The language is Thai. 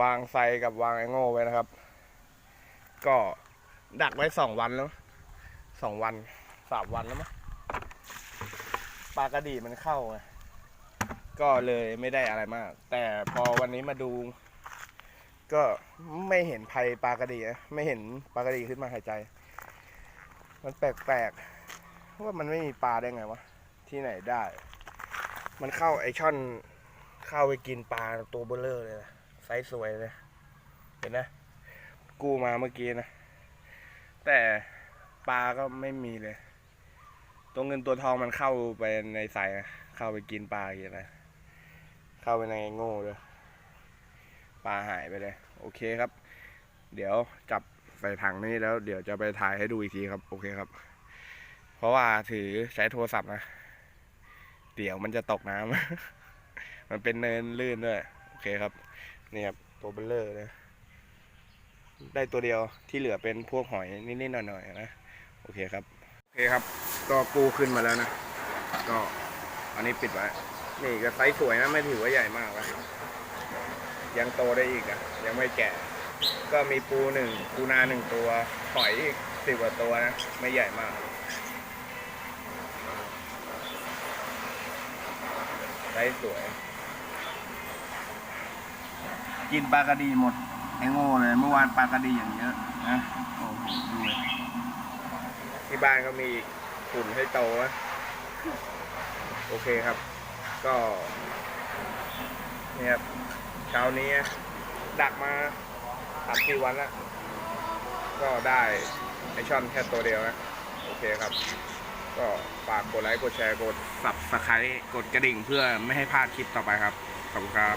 วางไฟกับวางไอโง่ไว้นะครับ ก็ดักไว้สองวันแล้วสองวันสามวันแล้วมั้งปลากระดีมันเข้าไงก็เลยไม่ได้อะไรมาก แต่พอวันนี้มาดู ก็ไม่เห็นภัยปลากระดีนะไม่เห็นปลากระดีขึ้นมาหายใจ มันแปลกๆว่ามันไม่มีปลาได้ไงวะที่ไหนได้ มันเข้าไอช่อนเข้าไปกินปลาตัวเบลเลอร์เลยนะ ไซส์สวยเลย เห็นนะ กูมาเมื่อกี้นะ แต่ปลาก็ไม่มีเลย ตัวเงินตัวทองมันเข้าไปในสายนะเข้าไปกินปลาอย่างไรเข้าไปในโง่เลยปลาหายไปเลย โอเคครับ เดี๋ยวจับใส่ถังนี้แล้ว เดี๋ยวจะไปถ่ายให้ดูอีกทีครับ โอเคครับ เพราะว่าถือใช้โทรศัพท์นะ เดี๋ยวมันจะตกน้ำ มันเป็นเนินลื่นด้วย โอเคครับ นี่ครับตัวเบลเลอร์เลยได้ตัวเดียวที่เหลือเป็นพวกหอยนิดๆหน่อยๆนะ โอเคครับ โอเคครับ ก็กูขึ้นมาแล้วนะ ก็อันนี้ปิดไว้ นี่ก็ไซส์สวยนะ ไม่ถือว่าใหญ่มากนะยังโตได้อีกนะยังไม่แก่ ก็มีปูหนึ่งปูนาหนึ่งตัว หอยอีกสิบกว่าตัวนะ ไม่ใหญ่มากไซส์สวย กินปลากระดีหมดไอ้โง่เลยเมื่อวานปลากระดีอย่างเยอะนะโอ้โหดูเลยที่บ้านก็มีขุนให้โตนะโอเคครับ ก็เนี่ยครับเช้านี้ดักมาสามสี่วันแล้วก็ได้ไอช่อนแค่ตัวเดียวนะ โอเคครับ ก็ฝากกดไลค์กดแชร์กดสับสไครต์กดกระดิ่งเพื่อไม่ให้พลาดคลิปต่อไปครับ ขอบคุณครับ